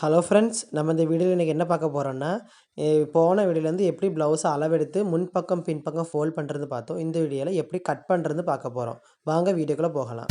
Hello friends நம்ம இந்த வீடியோவில் இன்றைக்கி என்ன பார்க்க போகிறோன்னா போன வீடியோலேருந்து எப்படி ப்ளவுஸை அளவெடுத்து முன்பக்கம் பின்பக்கம் ஃபோல்ட் பண்ணுறது பார்த்தோம். இந்த வீடியோவில் எப்படி கட் பண்ணுறது பார்க்க போகிறோம் வாங்க வீடியோக்குள்ளே போகலாம்.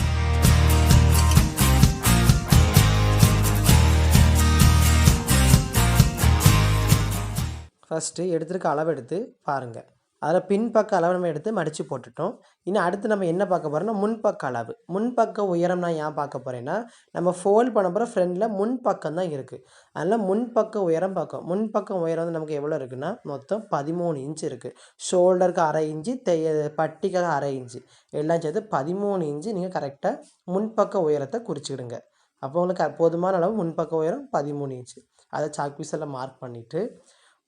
ஃபஸ்ட்டு எடுத்துருக்க அளவெடுத்து பாருங்கள் அதில் பின்பக்க அளவு நம்ம எடுத்து மடித்து போட்டுட்டோம். இன்னும் அடுத்து நம்ம என்ன பார்க்க போகிறோம்னா முன்பக்க அளவு. முன்பக்க உயரம் நான் ஏன் பார்க்க போகிறேன்னா நம்ம ஃபோல்ட் பண்ண போகிற ஃப்ரெண்டில் முன்பக்கம் தான் இருக்குது அதனால் முன்பக்க உயரம் பார்க்கும் முன்பக்கம் உயரம் வந்து நமக்கு எவ்வளோ இருக்குன்னா மொத்தம் பதிமூணு இன்ச்சு இருக்குது ஷோல்டருக்கு அரை இன்ச்சு தெய்ய பட்டிக்காக அரை இன்ச்சு எல்லாம் சேர்த்து பதிமூணு இன்ச்சு நீங்கள் கரெக்டாக முன்பக்க உயரத்தை குறிச்சிக்கிடுங்க. அப்போ உங்களுக்கு போதுமான அளவு முன்பக்க உயரம் பதிமூணு இன்ச்சு அதை சாக்பீஸில் மார்க் பண்ணிவிட்டு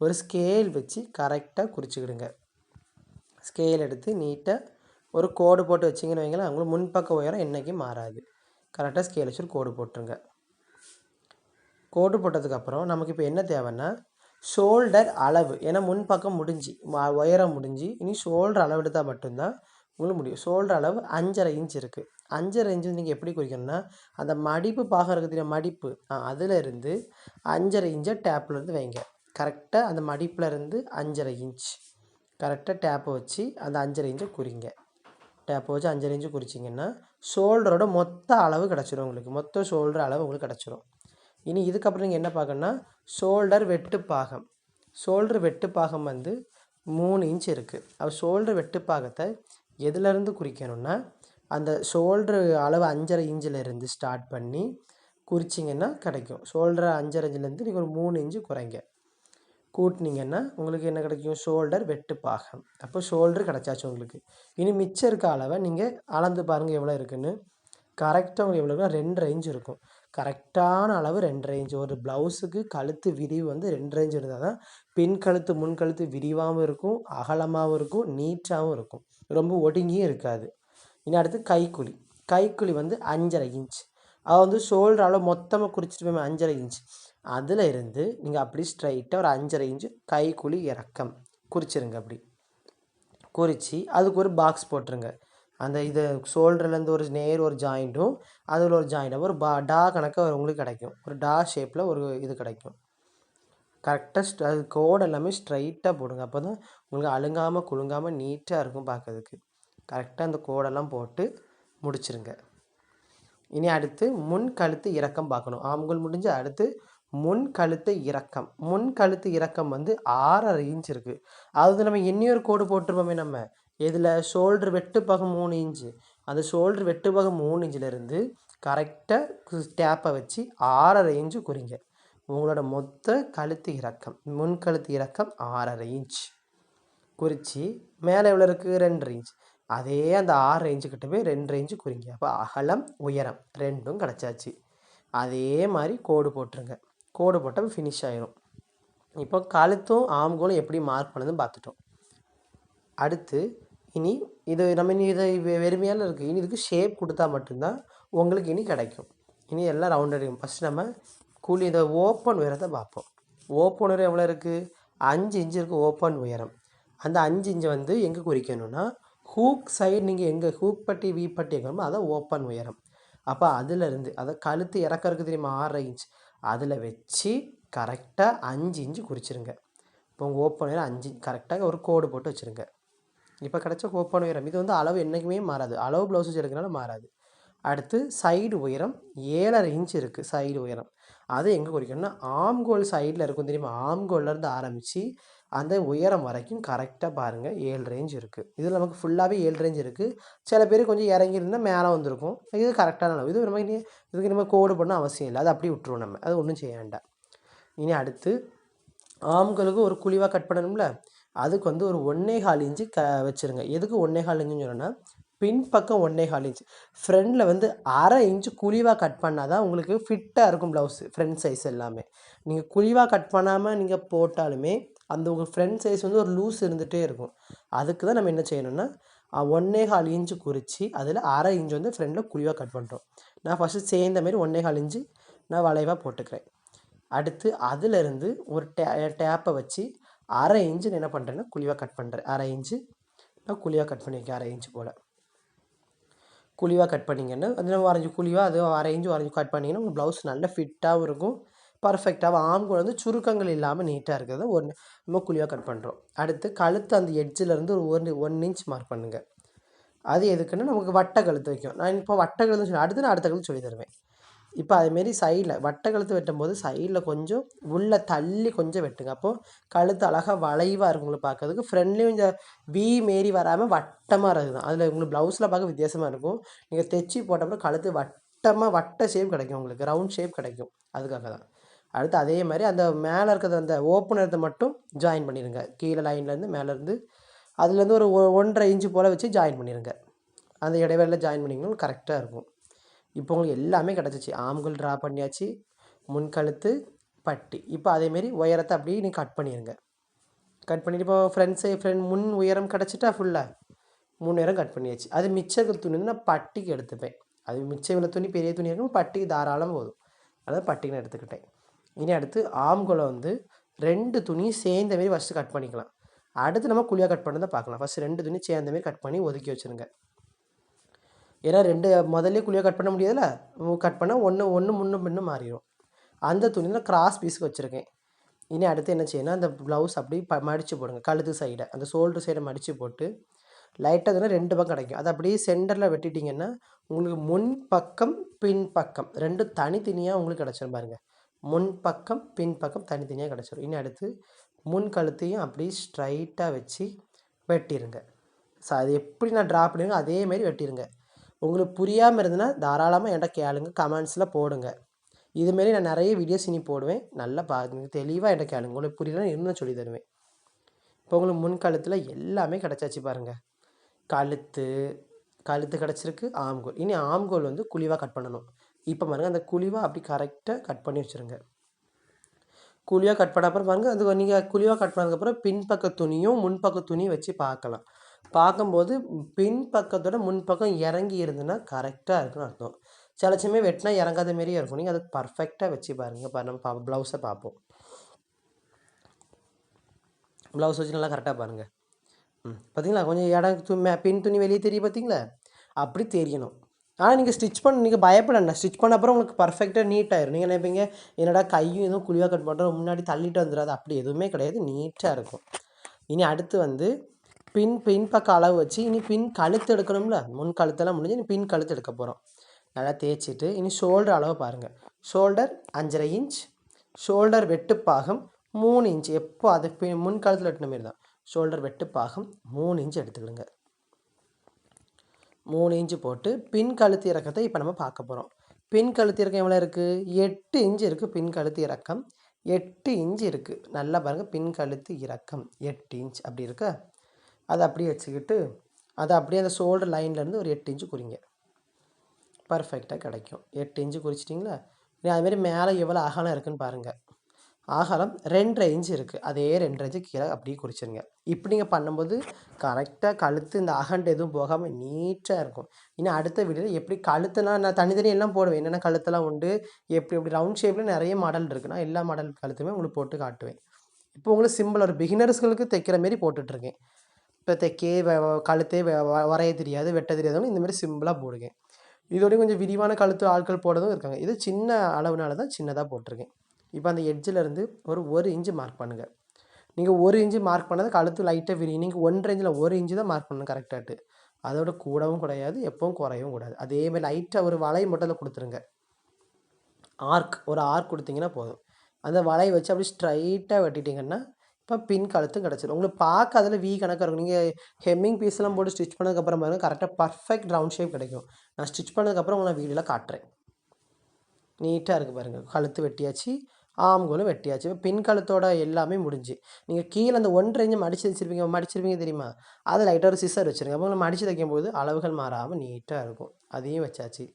ஒரு ஸ்கேல் வச்சு கரெக்டாக குறிச்சிக்கிடுங்க. ஸ்கேல் எடுத்து நீட்டாக ஒரு கோடு போட்டு வச்சிங்கன்னு வைங்களேன் அவங்களுக்கு முன்பக்க உயரம் என்றைக்கும் மாறாது. கரெக்டாக ஸ்கேல் வச்சு ஒரு கோடு போட்டுருங்க. கோடு போட்டதுக்கப்புறம் நமக்கு இப்போ என்ன தேவைன்னா ஷோல்டர் அளவு. ஏன்னா முன்பக்கம் முடிஞ்சு உயரம் முடிஞ்சு இனி ஷோல்டர் அளவு எடுத்தால் மட்டும்தான் உங்களுக்கு முடியும். ஷோல்டர் அளவு அஞ்சரை இன்ச் இருக்குது அஞ்சரை இன்ச்சு நீங்கள் எப்படி குறிக்கணும்னா அந்த மடிப்பு பாகம் இருக்குது மடிப்பு. அதில் இருந்து அஞ்சரை இன்ச்சை டேப்லேருந்து வைங்க. கரெக்டாக அந்த மடிப்பில் இருந்து அஞ்சரை இன்ச் கரெக்டாக டேப்பை வச்சு அந்த அஞ்சரை இன்ச்சை குறிங்க. டேப்பை வச்சு அஞ்சரை இன்ச்சு குறிச்சிங்கன்னா ஷோல்டரோட மொத்த அளவு கிடச்சிரும் உங்களுக்கு. மொத்த ஷோல்டர் அளவு உங்களுக்கு கிடச்சிரும். இனி இதுக்கப்புறம் நீங்கள் என்ன பார்க்கணுன்னா ஷோல்டர் வெட்டுப்பாகம் ஷோல்டர் வெட்டுப்பாகம் வந்து மூணு இன்ச் இருக்குது அது ஷோல்டர் வெட்டுப்பாகத்தை எதுலேருந்து குறிக்கணும்னா அந்த ஷோல்டர் அளவு அஞ்சரை இன்ச்சிலேருந்து ஸ்டார்ட் பண்ணி குறிச்சிங்கன்னா கிடைக்கும். ஷோல்டர் அஞ்சரை இன்ச்சிலேருந்து நீங்கள் ஒரு மூணு இன்ச்சு குறைங்க. கூட்டினீங்கன்னா உங்களுக்கு என்ன கிடைக்கும்? ஷோல்டர் வெட்டு பாகம். அப்போ ஷோல்டர் கிடச்சாச்சு உங்களுக்கு. இனி மிச்சம் இருக்க அளவை நீங்கள் அளந்து பாருங்கள் எவ்வளோ இருக்குன்னு. கரெக்டாக உங்களுக்கு எவ்வளோ இருக்குன்னா ரெண்டு ரேஞ்ச் இருக்கும். கரெக்டான அளவு ரெண்டு ரேஞ்ச் ஒரு ப்ளவுஸுக்கு கழுத்து விரிவு வந்து ரெண்டு ரேஞ்ச் இருந்தால் தான் பின் கழுத்து முன் கழுத்து விரிவாகவும் இருக்கும் அகலமாகவும் இருக்கும் நீட்டாகவும் இருக்கும். ரொம்ப ஒடுங்கியும் இருக்காது. இனி அடுத்து கைக்குழி. கைக்குழி வந்து அஞ்சரை இன்ச் அது வந்து ஷோல்டர் அளவு மொத்தமாக குறிச்சிட்டு போய் அஞ்சரை இன்ச் அதில் இருந்து நீங்கள் அப்படி ஸ்ட்ரைட்டாக ஒரு அஞ்சரை இன்ச்சு கைக்குழி இறக்கம். குறிச்சிருங்க அப்படி. குறித்து அதுக்கு ஒரு பாக்ஸ் போட்டுருங்க. அந்த இது ஷோல்டர்லேருந்து ஒரு நேர் ஒரு ஜாயிண்ட்டும் அதில் ஒரு ஜாயிண்ட்டாக ஒரு பா டா கணக்காக உங்களுக்கு கிடைக்கும். ஒரு டா ஷேப்பில் ஒரு இது கிடைக்கும். கரெக்டாக அது கோடு எல்லாமே ஸ்ட்ரைட்டாக போடுங்க. அப்போ தான் உங்களுக்கு அழுங்காமல் குலுங்காமல் நீட்டாக இருக்கும் பார்க்கறதுக்கு. கரெக்டாக அந்த கோடெல்லாம் போட்டு முடிச்சிருங்க. இனி அடுத்து முன் கழுத்து இறக்கம் பார்க்கணும். ஆம்கள் முடிஞ்சு அடுத்து முன் கழுத்து இறக்கம் முன் கழுத்து இறக்கம் வந்து ஆறரை இன்ச் இருக்குது அது நம்ம இன்னொரு கோடு போட்டிருப்போமே நம்ம. இதில் ஷோல்ட்ரு வெட்டு பகம் மூணு இன்ச்சு. அந்த ஷோல்ட்ரு வெட்டு பகம் மூணு இன்ச்சிலேருந்து கரெக்டாக டேப்பை வச்சு ஆறரை இன்ச்சு குறிங்க. உங்களோட மொத்த கழுத்து இறக்கம் முன் கழுத்து இறக்கம் ஆறரை இன்ச் குறித்து மேலே எவ்வளோ இருக்குது ரெண்டு இன்ச் அதே அந்த ஆறு ரேஞ்சு போய் ரெண்டு ரேஞ்சு குறிங்க. அப்போ அகலம் உயரம் ரெண்டும் கிடச்சாச்சு. அதே மாதிரி கோடு போட்டுருங்க. கோடு போட்டால் ஃபினிஷ் ஆயிரும். இப்போ கழுத்தும் ஆம்கோலும் எப்படி மார்க் பண்ணதுன்னு பார்த்துட்டோம். அடுத்து இனி இது நம்ம இனி இதை வெறுமையால் இருக்குது இனி இதுக்கு ஷேப் கொடுத்தா மட்டும்தான் உங்களுக்கு இனி கிடைக்கும். இனி எல்லாம் ரவுண்ட் அடிக்கும் ஃபஸ்ட்டு நம்ம கூலி இதை ஓப்பன் உயரத்தை பார்ப்போம். ஓப்பன் உயரம் எவ்வளோ இருக்குது அஞ்சு இன்ச்சு இருக்குது ஓப்பன் உயரம். அந்த அஞ்சு இன்ச்சை வந்து எங்கே குறிக்கணும்னா ஹூக் சைடு நீங்கள் எங்கே ஹூக் பட்டி வீ பட்டி எங்கே அதை ஓப்பன் உயரம். அப்போ அதிலேருந்து அதை கழுத்து இறக்கறதுக்கு தெரியுமா? ஆறரை இன்ச் அதில் வச்சு கரெக்டாக அஞ்சு இன்ச்சு குறிச்சிருங்க. இப்போ உங்கள் ஓப்பன் உயரம் அஞ்சு கரெக்டாக ஒரு கோடு போட்டு வச்சுருங்க. இப்போ கிடச்ச ஓப்பன் உயரம் இது வந்து அளவு என்றைக்குமே மாறாது. அளவு ப்ளவுஸஸ் எடுக்கிறனால மாறாது. அடுத்து சைடு உயரம் ஏழரை இன்ச் இருக்குது சைடு உயரம். அதை எங்கே குறிக்கணும்னா ஆம்கோல் சைடில் இருக்கும் தெரியுமா? ஆம்கோல்லேருந்து ஆரம்பித்து அந்த உயரம் வரைக்கும் கரெக்டாக பாருங்கள் ஏழு ரேஞ்ச் இருக்குது இதில் நமக்கு ஃபுல்லாகவே ஏழு ரேஞ்ச் இருக்குது சில பேர் கொஞ்சம் இறங்கியிருந்தால் மேலே வந்திருக்கும். இது கரெக்டான அளவு. இது நம்ம இதுக்கு நம்ம கோடு பண்ண அவசியம் இல்லை. அது அப்படி விட்டுருவோம் நம்ம. அது ஒன்றும் செய்ய வேண்டாம். இனி அடுத்து ஆம்களுக்கு ஒரு குழிவாக கட் பண்ணணும்ல? அதுக்கு வந்து ஒரு ஒன்றே கால் இன்ச்சு க வச்சுருங்க. எதுக்கு ஒன்றே கால் இன்ச்சுன்னு சொன்னோன்னா பின்பக்கம் ஒன்றே கால் இன்ச் ஃப்ரண்டில் வந்து அரை இன்ச்சு குழிவாக கட் பண்ணால் தான் உங்களுக்கு ஃபிட்டாக இருக்கும் ப்ளவுஸு ஃப்ரண்ட் சைஸ் எல்லாமே. நீங்கள் குழிவாக கட் பண்ணாமல் நீங்கள் போட்டாலுமே அந்த உங்கள் ஃப்ரண்ட் சைஸ் வந்து ஒரு லூஸ் இருந்துகிட்டே இருக்கும். அதுக்கு தான் நம்ம என்ன செய்யணும்னா ஒன்றே கால் இன்ச்சு குறித்து அதில் அரை இன்ச்சு வந்து ஃப்ரெண்டில் குழிவாக கட் பண்ணுறோம் நான் ஃபஸ்ட்டு சேர்ந்த மாரி ஒன்றே கால் இன்ச்சு நான் வளைவாக போட்டுக்கிறேன். அடுத்து அதிலிருந்து ஒரு டே டேப்பை வச்சு அரை இன்ச்சு என்ன பண்ணுறேன்னா குழிவாக கட் பண்ணுறேன் அரை இன்ச்சு நான் குழிவாக கட் பண்ணியிருக்கேன் அரை இன்ச்சு போல். குழிவாக கட் பண்ணிங்கன்னா அது வரைஞ்சி குழிவாக அது அரை வரைஞ்சி கட் பண்ணிங்கன்னா உங்கள் ப்ளவுஸ் நல்ல ஃபிட்டாகவும் இருக்கும். பர்ஃபெக்டாக ஆம்கோல் வந்து சுருக்கங்கள் இல்லாமல் நீட்டாக இருக்கிறத ஒரு நம்ம குழியாக கட் பண்ணுறோம் அடுத்து கழுத்து அந்த எட்ஜிலேருந்து ஒரு ஒன் ஒன் இன்ச் மார்க் பண்ணுங்கள் அது எதுக்குன்னா நமக்கு வட்ட கழுத்து வைக்கும். நான் இப்போ வட்ட கழுத்து சொல்லி அடுத்து நான் அடுத்த கழுத்து சொல்லி தருவேன். இப்போ அதேமாரி சைடில் வட்ட கழுத்து வெட்டும்போது சைடில் கொஞ்சம் உள்ளே தள்ளி கொஞ்சம் வெட்டுங்க. அப்போது கழுத்து அழகாக வளைவாக இருக்கும் உங்களுக்கு பார்க்கறதுக்கு ஃப்ரெண்ட்லேயும் கொஞ்சம் வி மாரி வராமல் வட்டமாக இருக்குது அதில் உங்களுக்கு ப்ளவுஸில் பார்க்க வித்தியாசமாக இருக்கும். நீங்கள் தைச்சி போட்டப்போ கழுத்து வட்டமாக வட்ட ஷேப் கிடைக்கும் உங்களுக்கு. ரவுண்ட் ஷேப் கிடைக்கும். அதுக்காக தான் அடுத்து அதே மாதிரி அந்த மேலே இருக்கிறது அந்த ஓப்பனத்தை மட்டும் ஜாயின் பண்ணிடுங்க கீழே லைன்லேருந்து மேலேருந்து அதுலேருந்து ஒரு ஒன்றரை இன்ச்சு போல் வச்சு ஜாயின் பண்ணிடுங்க அந்த இடைவேளையில் ஜாயின் பண்ணிங்கன்னா கரெக்டாக இருக்கும். இப்போ உங்களுக்கு எல்லாமே கிடச்சிச்சு. ஆம்கள் ட்ரா பண்ணியாச்சு. முன்கழுத்து பட்டி. இப்போ அதேமாரி உயரத்தை அப்படியே நீ கட் பண்ணிடுங்க கட் பண்ணிட்டு இப்போ ஃப்ரெண்ட்ஸு ஃப்ரெண்ட் முன் உயரம் கிடச்சிட்டா ஃபுல்லாக மூணு உயரம் கட் பண்ணியாச்சு. அது மிச்சம் துணி வந்து நான் பட்டிக்கு எடுத்துப்பேன். அது மிச்சம் துணி பெரிய துணி இருக்கும் பட்டிக்கு தாராளம் போதும். அதாவது பட்டிக்கு நான் எடுத்துக்கிட்டேன். இனி அடுத்து ஆம்குளை வந்து ரெண்டு துணி சேர்ந்த மாரி ஃபஸ்ட்டு கட் பண்ணிக்கலாம். அடுத்து நம்ம குழியாக கட் பண்ணதை பார்க்கலாம். ஃபஸ்ட் ரெண்டு துணி சேர்ந்த மாரி கட் பண்ணி ஒதுக்கி வச்சுருங்க. ஏன்னா ரெண்டு முதல்ல குழியாக கட் பண்ண முடியாதுல்ல? கட் பண்ணால் ஒன்று ஒன்று முன்னும் பின்னும் மாறிடும் அந்த துணியில் கிராஸ் பீஸுக்கு வச்சுருக்கேன். இனி அடுத்து என்ன செய்யணும் அந்த ப்ளவுஸ் அப்படியே ப மடித்து போடுங்க. கழுத்து சைடை அந்த ஷோல்டர் சைடை மடித்து போட்டு லைட்டாக தானே ரெண்டு பக்கம் கிடைக்கும். அது அப்படியே சென்டரில் வெட்டிட்டிங்கன்னா உங்களுக்கு முன் பக்கம் பின் பக்கம் ரெண்டு தனித்தனியாக உங்களுக்கு கிடச்சிரும் பாருங்கள் முன் பக்கம் தனித்தனியாக கிடச்சிரும். இனி அடுத்து முன் கழுத்தையும் அப்படியே ஸ்ட்ரைட்டாக வச்சு வெட்டிடுங்க ஸோ அது எப்படி நான் ட்ரா பண்ணிருங்க அதேமாரி வெட்டிடுங்க உங்களுக்கு புரியாமல் இருந்ததுன்னா தாராளமாக என்கிட்ட கேளுங்க கமெண்ட்ஸில் போடுங்க. இதுமாரி நான் நிறைய வீடியோஸ் இனி போடுவேன். நல்லா பாருங்க தெளிவாக என்கிட்ட கேளுங்க. உங்களுக்கு புரியலன்னு இன்னும் சொல்லி தருவேன். இப்போ உங்களுக்கு முன் கழுத்தில் எல்லாமே கிடச்சாச்சு பாருங்கள் கழுத்து கழுத்து கிடச்சிருக்கு ஆம்கோல். இனி ஆம்கோல் வந்து குழிவாக கட் பண்ணணும். இப்போ பாருங்கள் அந்த குழிவாக அப்படி கரெக்டாக கட் பண்ணி வச்சுருங்க. குழியாக கட் பண்ண அப்புறம் பாருங்கள் அது நீங்கள் குழிவாக கட் பண்ணதுக்கப்புறம் பின்பக்க துணியும் முன்பக்க துணியும் வச்சு பார்க்கலாம். பார்க்கும்போது பின்பக்கத்தோட முன்பக்கம் இறங்கி இருந்ததுன்னா கரெக்டாக இருக்குன்னு அர்த்தம். சில சமயம் வெட்டினா இறங்காத மாரியே இருக்கும். நீங்கள் அதை பர்ஃபெக்டாக வச்சு பாருங்கள் பாரு நம்ம பா ப்ளவுஸை பார்ப்போம். ப்ளவுஸ் வச்சு நல்லா கரெக்டாக பாருங்கள் ம் பார்த்தீங்களா? கொஞ்சம் இடம் துணி மே பின் துணி வெளியே தெரியும் பார்த்தீங்களா? அப்படி தெரியணும். ஆனால் நீங்கள் ஸ்டிச் பண்ண நீங்கள் பயப்படண்ணா ஸ்டிச் பண்ண அப்புறம் உங்களுக்கு பர்ஃபெக்டாக நீட்டாயிரும் நீங்கள் நினைப்பீங்க என்னடா கையும் எதுவும் குழியாக கட் பண்ணுறோம் முன்னாடி தள்ளிட்டு வந்துடாது. அப்படி எதுவுமே கிடையாது. நீட்டாக இருக்கும். இனி அடுத்து வந்து பின் பின் பக்கம் அளவு வச்சு இனி பின் கழுத்து எடுக்கணும்ல. முன் கழுத்தெல்லாம் முடிஞ்சு இனி பின் கழுத்து எடுக்க போகிறோம் நல்லா தேய்ச்சிட்டு இனி ஷோல்டர் அளவு பாருங்கள் ஷோல்டர் அஞ்சரை இன்ச் ஷோல்டர் வெட்டுப்பாகம் மூணு இன்ச் எப்போ அது பின் முன் கழுத்தில் வெட்டின மாரி தான். ஷோல்டர் வெட்டுப்பாகம் மூணு இன்ச் எடுத்துக்கிடுங்க. மூணு இன்ச்சு போட்டு பின் கழுத்து இறக்கத்தை இப்போ நம்ம பார்க்க போகிறோம் பின் கழுத்து இறக்கம் எவ்வளோ இருக்குது எட்டு இன்ச்சு இருக்குது பின் கழுத்து இறக்கம். எட்டு இன்ச்சு இருக்குது நல்லா பாருங்கள் பின் கழுத்து இறக்கம். எட்டு இன்ச் அப்படி இருக்கா? அதை அப்படியே வச்சுக்கிட்டு அதை அப்படியே அந்த ஷோல்டர் லைன்லேருந்து ஒரு எட்டு இன்ச்சு குறிங்க. பர்ஃபெக்டாக கிடைக்கும். எட்டு இன்ச்சு குறிச்சிட்டிங்களா? அதுமாரி மேலே எவ்வளோ அகலம் இருக்குன்னு பாருங்கள் அகலம் ரெண்டரை இன்ச் இருக்குது அதே ரெண்டு ரேஞ்சு கீழே அப்படியே குறிச்சிருங்க. இப்படி நீங்கள் பண்ணும்போது கரெக்டாக கழுத்து இந்த அகண்டு எதுவும் போகாமல் நீட்டாக இருக்கும். இன்னும் அடுத்த வீடியோவில் எப்படி கழுத்துலாம் நான் தனித்தனி எல்லாம் போடுவேன். என்னென்ன கழுத்தெல்லாம் உண்டு எப்படி எப்படி ரவுண்ட் ஷேப்பில் நிறைய மாடல் இருக்குன்னா எல்லா மாடல் கழுத்துமே உங்களுக்கு போட்டு காட்டுவேன். இப்போ உங்களுக்கு சிம்பிள் ஒரு பிகினர்ஸ்களுக்கு தைக்கிற மாரி போட்டுட்ருக்கேன். இப்போ தைக்கே வ- கழுத்தே வ- வ- வரைய தெரியாது வெட்ட தெரியாதவங்க இந்தமாரி சிம்பிளாக போடுங்க. இதோடய கொஞ்சம் விரிவான கழுத்து ஆட்கள் போடுறதும் இருக்காங்க. இது சின்ன அளவுனால தான் சின்னதாக போட்டிருக்கேன். இப்போ அந்த எட்ஜில் இருந்து ஒரு ஒரு இன்ச்சு மார்க் பண்ணுங்கள் நீங்கள் ஒரு இன்ச்சு மார்க் பண்ணதுக்கு கழுத்து லைட்டாக விரியும் நீங்கள் ஒன்றரை இன்ச்சில் ஒரு இன்ச்சு தான் மார்க் பண்ணணும் கரெக்டாகிட்டு அதோட கூடவும் கிடையாது எப்பவும் குறையவும் கூடாது. அதே மாதிரி லைட்டாக ஒரு வலை மட்டும் அதில் கொடுத்துருங்க. ஆர்க் ஒரு ஆர்க் கொடுத்தீங்கன்னா போதும். அந்த வலையை வச்சு அப்படியே ஸ்ட்ரைட்டாக வெட்டிட்டிங்கன்னா இப்போ பின் கழுத்தும் கிடச்சிடும் உங்களுக்கு பார்க்க அதில் வி கணக்காக இருக்கும். நீங்கள் ஹெம்மிங் பீஸ்லாம் போட்டு ஸ்டிச் பண்ணதுக்கப்புறம் பாருங்கள் கரெக்டாக பர்ஃபெக்ட் ரவுண்ட் ஷேப் கிடைக்கும். நான் ஸ்டிச் பண்ணதுக்கப்புறம் உங்களை வீடியோவில் காட்டுறேன். நீட்டாக இருக்குது பாருங்கள் கழுத்து வெட்டியாச்சு. ஆம்கோலும் வெட்டியாச்சு. இப்போ பின்கழுத்தோட எல்லாமே முடிஞ்சு. நீங்கள் கீழே அந்த ஒன்றரை இஞ்சம் மடிச்சு வச்சிருப்பீங்க. மடிச்சிருப்பீங்க தெரியுமா? அதை லைட்டாக ஒரு சிசர் வச்சுருங்க. அப்போ நம்ம மடித்து தைக்கும்போது அளவுகள் மாறாமல் நீட்டாக இருக்கும். அதையும் வச்சாச்சு.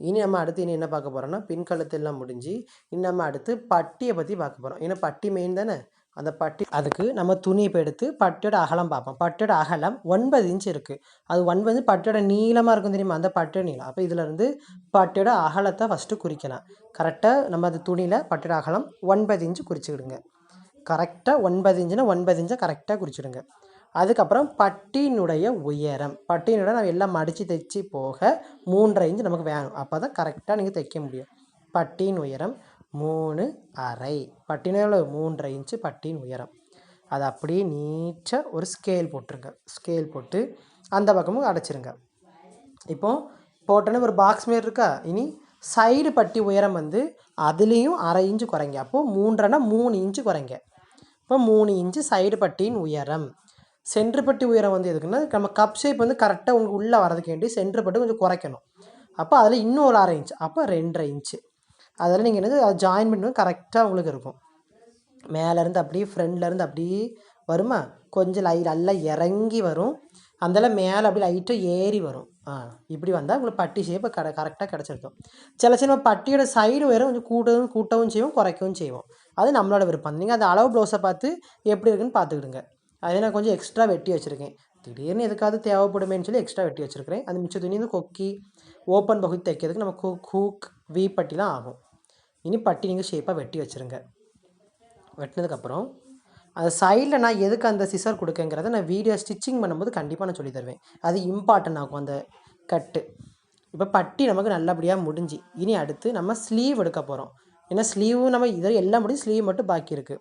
இனி நம்ம அடுத்து இனி என்ன பார்க்க போகிறோம்னா பின் எல்லாம் முடிஞ்சு இனி நம்ம அடுத்து பட்டியை பற்றி பார்க்க போகிறோம் ஏன்னா பட்டி மெயின் தானே? அந்த பட்டி அதுக்கு நம்ம துணி இப்போ எடுத்து பட்டோட அகலம் பார்ப்போம். பட்டோட அகலம் ஒன்பது இன்ச் இருக்குது அது ஒன்பது பட்டோட நீளமாக இருக்கும் தெரியுமா? அந்த பட்டோட நீளம். அப்போ இதில் பட்டோட பட்டியோட அகலத்தை ஃபஸ்ட்டு குறிக்கலாம் கரெக்டாக நம்ம அந்த துணியில் பட்டோட அகலம் ஒன்பது இன்ச்சு குறிச்சிக்கிடுங்க. கரெக்டாக ஒன்பது இன்ச்சுனா ஒன்பது இன்ச்சை கரெக்டாக குறிச்சிடுங்க. அதுக்கப்புறம் பட்டியினுடைய உயரம். பட்டியினுடைய நம்ம எல்லாம் மடித்து தைச்சி போக மூன்றரை இன்ச்சு நமக்கு வேணும். அப்போ தான் கரெக்டாக நீங்கள் தைக்க முடியும். பட்டியின் உயரம் மூணு அரை. பட்டினா எவ்வளோ மூன்றரை இன்ச்சு பட்டின் உயரம். அதை அப்படியே நீட்டாக ஒரு ஸ்கேல் போட்டுருங்க. ஸ்கேல் போட்டு அந்த பக்கமும் அடைச்சிருங்க. இப்போ போட்டோன்னே ஒரு பாக்ஸ் மாரி இருக்கா? இனி சைடு பட்டி உயரம் வந்து அதுலேயும் அரை இன்ச்சு குறைங்க. அப்போது மூன்றரைனா மூணு இன்ச்சு குறைங்க. இப்போ மூணு இன்ச்சு சைடு பட்டியின் உயரம். சென்ட்ரு பட்டி உயரம் வந்து எதுக்குன்னா நம்ம கப் ஷேப் வந்து கரெக்டாக உங்களுக்கு உள்ளே வரதுக்கு வேண்டி சென்ட்ரு பட்டு கொஞ்சம் குறைக்கணும். அப்போ அதில் இன்னும் ஒரு அரை இன்ச் அப்போ ரெண்டரை இன்ச்சு. அதெல்லாம் நீங்கள் என்னது அதை ஜாயின் பண்ணி கரெக்டாக உங்களுக்கு இருக்கும். மேலேருந்து அப்படியே ஃப்ரெண்ட்லேருந்து அப்படியே வருமா? கொஞ்சம் லை நல்லா இறங்கி வரும். அந்தெல்லாம் மேலே அப்படியே லைட்டாக ஏறி வரும். ஆ இப்படி வந்தால் உங்களுக்கு பட்டி ஷேப்பு கர கரெக்டாக கிடச்சிருக்கும். சில சில பட்டியோட சைடு வேறு கொஞ்சம் கூட்டவும் கூட்டவும் செய்வோம் குறைக்கவும் செய்வோம். அது நம்மளோட விருப்பம். நீங்கள் அந்த அளவு ப்ளவுஸை பார்த்து எப்படி இருக்குன்னு பார்த்துக்கிடுங்க. அதே நான் கொஞ்சம் எக்ஸ்ட்ரா வெட்டி வச்சுருக்கேன். திடீர்னு எதுக்காவது தேவைப்படுமேன்னு சொல்லி எக்ஸ்ட்ரா வெட்டி வச்சுருக்கிறேன். அந்த மிச்ச துணி வந்து கொக்கி ஓப்பன் பகுதி தைக்கிறதுக்கு நம்ம கு ஹூக் வி பட்டிலாம் ஆகும். இனி பட்டி நீங்கள் ஷேப்பாக வெட்டி வச்சுருங்க. வெட்டினதுக்கப்புறம் அந்த சைடில் நான் எதுக்கு அந்த சிசர் கொடுக்கங்கிறத நான் வீடியோ ஸ்டிச்சிங் பண்ணும்போது கண்டிப்பாக நான் சொல்லி தருவேன். அது இம்பார்ட்டன்ட் ஆகும் அந்த கட்டு இப்போ பட்டி நமக்கு நல்லபடியாக முடிஞ்சு. இனி அடுத்து நம்ம ஸ்லீவ் எடுக்க போகிறோம் ஏன்னா ஸ்லீவும் நம்ம இதில் எல்லாம் முடியும் ஸ்லீவ் மட்டும் பாக்கி இருக்குது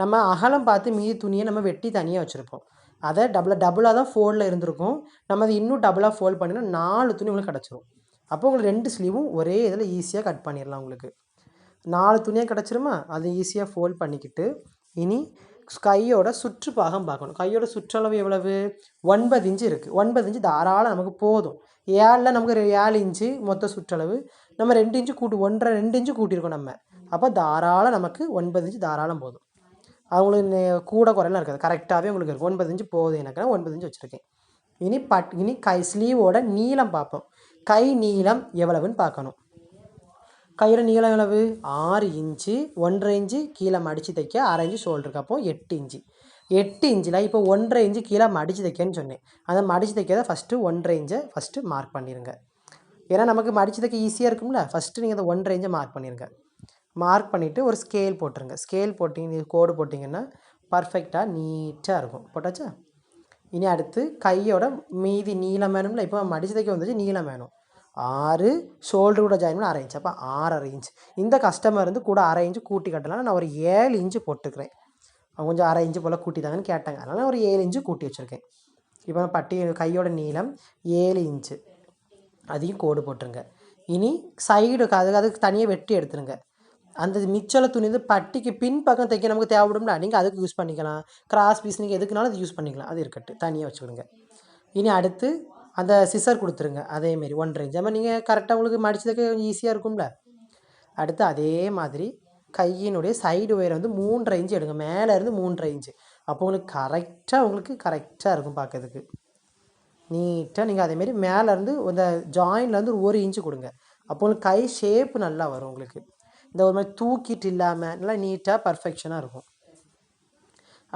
நம்ம அகலம் பார்த்து மீதி துணியை நம்ம வெட்டி தனியாக வச்சுருப்போம். அதை டபுளாக டபுளாக தான் ஃபோல்டில் இருந்திருக்கும். நம்ம அதை இன்னும் டபுளாக ஃபோல்ட் பண்ணினா நாலு துணி உங்களுக்கு கிடச்சிரும். அப்போ உங்களுக்கு ரெண்டு ஸ்லீவும் ஒரே இதில் ஈஸியாக கட் பண்ணிடலாம் உங்களுக்கு. நாலு துணியாக கிடச்சிருமா? அது ஈஸியாக ஃபோல்ட் பண்ணிக்கிட்டு இனி கையோட சுற்றுப்பாகம் பார்க்கணும். கையோட சுற்றளவு எவ்வளவு? ஒன்பது இன்ச்சு இருக்குது ஒன்பது இன்ச்சு தாராளம் நமக்கு போதும். ஏழில் நமக்கு ஏழு இன்ச்சு மொத்த சுற்றளவு. நம்ம ரெண்டு இன்ச்சு கூட்டு ஒன்றரை ரெண்டு இன்ச்சு கூட்டியிருக்கோம் நம்ம. அப்போ தாராளம் நமக்கு ஒன்பது இன்ச்சு தாராளம் போதும். அவங்களுக்கு கூட குறையெல்லாம் இருக்காது. கரெக்டாகவே உங்களுக்கு இருக்கும். ஒன்பது இன்ச்சு போதும் எனக்கு நான் ஒன்பது இன்ச்சு வச்சுருக்கேன். இனி பட் இனி கை ஸ்லீவோட நீளம் பார்ப்போம். கை நீளம் எவ்வளவுன்னு பார்க்கணும். கையோட நீள எவ்வளவு? ஆறு இன்ச்சு. ஒன்றரை இன்ச்சு கீழே மடித்து தைக்க அரை இன்ச்சு ஷோல்டருக்கு அப்போ எட்டு இன்ச்சு. எட்டு இன்ச்சில் இப்போ ஒன்றரை இன்ச்சு கீழே மடித்து தைக்கன்னு சொன்னேன். அதை மடித்து தைக்கிறத ஃபஸ்ட்டு ஒன்றரை இன்ச்சை ஃபஸ்ட்டு மார்க் பண்ணிடுங்க ஏன்னா நமக்கு மடித்து தைக்க ஈஸியாக இருக்கும்ல. ஃபஸ்ட்டு நீங்கள் அதை ஒன்றரை இன்ச்சை மார்க் பண்ணிடுங்க மார்க் பண்ணிவிட்டு ஒரு ஸ்கேல் போட்டுருங்க. ஸ்கேல் போட்டிங்க கோடு போட்டிங்கன்னா பர்ஃபெக்டாக நீட்டாக இருக்கும். போட்டாச்சா? இனி அடுத்து கையோட மீதி நீளம் வேணும்ல. இப்போ மடிச்சு தைக்க வந்துச்சு நீளம் வேணும். ஆறு ஷோல்டர் கூட ஜாயின் பண்ணி அரை இன்ச் அப்போ ஆறரை இன்ச் இந்த கஸ்டமர் வந்து கூட அரை இன்ச்சு கூட்டி கட்டலாம் நான் ஒரு ஏழு இன்ச்சு போட்டுக்கிறேன். அவங்க கொஞ்சம் அரை இன்ச்சு போல் கூட்டி தாங்கன்னு கேட்டாங்க. அதனால் ஒரு ஏழு இன்ச்சு கூட்டி வச்சுருக்கேன். இப்போ நான் பட்டி கையோட நீளம் ஏழு இன்ச்சு அதையும் கோடு போட்டுருங்க. இனி சைடு அது அதுக்கு தனியாக வெட்டி எடுத்துருங்க. அந்த மிச்சல துணி வந்து பட்டிக்கு பின் பக்கம் தைக்க நமக்கு தேவைப்படும்ல நீங்கள் அதுக்கு யூஸ் பண்ணிக்கலாம். கிராஸ் பீஸ் நீங்கள் எதுக்குனாலும் அது யூஸ் பண்ணிக்கலாம். அது இருக்கட்டும். தனியாக வச்சுக்கிடுங்க. இனி அடுத்து அந்த சிசர் கொடுத்துருங்க. அதேமாரி ஒன்றரை இன்ச் மாதிரி நீங்கள் கரெக்டாக உங்களுக்கு மடிச்சதுக்கு கொஞ்சம் ஈஸியாக இருக்கும்ல? அடுத்து அதே மாதிரி கையினுடைய சைடு உயரம் வந்து மூன்றரை இன்ச்சு எடுங்க. மேலே இருந்து மூன்றரை இன்ச்சு அப்போ உங்களுக்கு கரெக்டாக உங்களுக்கு கரெக்டாக இருக்கும் பார்க்கறதுக்கு நீட்டாக நீங்கள் அதேமாரி மேலேருந்து இந்த ஜாயின்லேருந்து ஒரு இன்ச்சு கொடுங்க. அப்போ உங்களுக்கு கை ஷேப் நல்லா வரும் உங்களுக்கு. இந்த ஒரு மாதிரி தூக்கிட்டு இல்லாமல் நல்லா நீட்டாக பர்ஃபெக்ஷனாக இருக்கும்.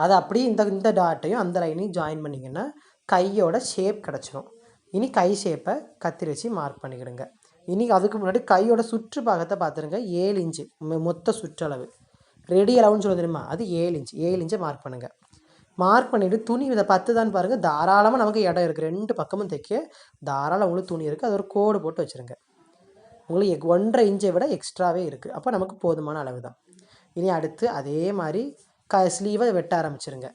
அது அப்படியே இந்த இந்த டாட்டையும் அந்த லைனையும் ஜாயின் பண்ணிங்கன்னா கையோட ஷேப் கிடச்சிரும். இனி கை ஷேப்பை கத்திரி வச்சு மார்க் பண்ணிக்கிடுங்க. இனி அதுக்கு முன்னாடி கையோட சுற்று பாகத்தை பார்த்துருங்க. ஏழு இன்ச்சு. மொ- மொத்த சுற்றளவு ரெடி அளவுன்னு சொல்ல தெரியுமா? அது ஏழு இன்ச்சு. ஏழு இன்ச்சை மார்க் பண்ணுங்கள் மார்க் பண்ணிவிட்டு துணி இதை பத்து தான் பாருங்கள் தாராளமாக நமக்கு இடம் இருக்குது ரெண்டு பக்கமும் தைக்க தாராளம் உங்களுக்கு துணி இருக்குது அது ஒரு கோடு போட்டு வச்சுருங்க. உங்களுக்கு எக்- ஒன்றரை இன்ச்சை விட எக்ஸ்ட்ராவே இருக்குது அப்போ நமக்கு போதுமான அளவு தான் இனி அடுத்து அதே மாதிரி க ஸ்லீவை வெட்ட ஆரம்பிச்சிருங்க.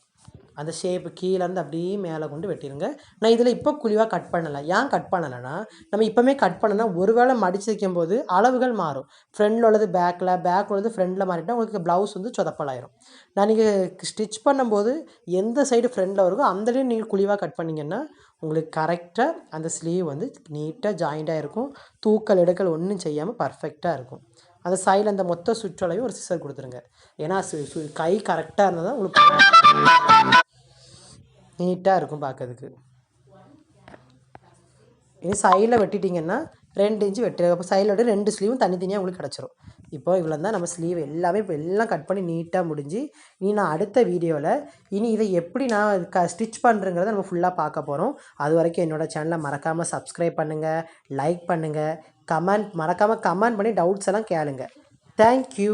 அந்த ஷேப்பு கீழேருந்து அப்படியே மேலே கொண்டு வெட்டிடுங்க நான் இதில் இப்போ குழிவாக கட் பண்ணலை. ஏன் கட் பண்ணலைன்னா நம்ம இப்போமே கட் பண்ணனா ஒருவேளை மடிச்சு வைக்கும் போது அளவுகள் மாறும். ஃப்ரண்டில் உள்ளது பேக்கில் பேக்கில் உள்ளது ஃப்ரண்டில் மாறிட்டால் உங்களுக்கு ப்ளவுஸ் வந்து சொதப்பலாயிரும். நான் நீங்கள் ஸ்டிச் பண்ணும்போது எந்த சைடு ஃப்ரண்டில் இருக்கோ அந்தலேயும் நீங்கள் குழிவாக கட் பண்ணிங்கன்னா உங்களுக்கு கரெக்டாக அந்த ஸ்லீவ் வந்து நீட்டாக ஜாயிண்டாக இருக்கும். தூக்கல் எடுக்கல் ஒன்றும் செய்யாமல் பர்ஃபெக்டாக இருக்கும். அந்த சைடில் அந்த மொத்த சுற்றளவையும் ஒரு சிசர் கொடுத்துருங்க. ஏன்னா கை கரெக்டாக இருந்தால் தான் உங்களுக்கு நீட்டாக இருக்கும் பார்க்கறதுக்கு இனி சைடில் வெட்டிட்டிங்கன்னா ரெண்டு இன்ச்சு வெட்டி. அப்போ சைடில் விட்டு ரெண்டு ஸ்லீவும் தனித்தனியாக உங்களுக்கு கிடச்சிரும். இப்போ இவ்வளோ தான் நம்ம ஸ்லீவ் எல்லாமே இப்போ எல்லாம் கட் பண்ணி நீட்டாக முடிஞ்சு இனி நான் அடுத்த வீடியோவில் இனி இதை எப்படி நான் க ஸ்டிச் பண்ணுறங்கிறத நம்ம ஃபுல்லாக பார்க்க போகிறோம் அது வரைக்கும் என்னோடய சேனலை மறக்காமல் சப்ஸ்கிரைப் பண்ணுங்கள் லைக் பண்ணுங்கள் கமெண்ட் மறக்காமல் கமெண்ட் பண்ணி டவுட்ஸ் எல்லாம் கேளுங்க. தேங்க்யூ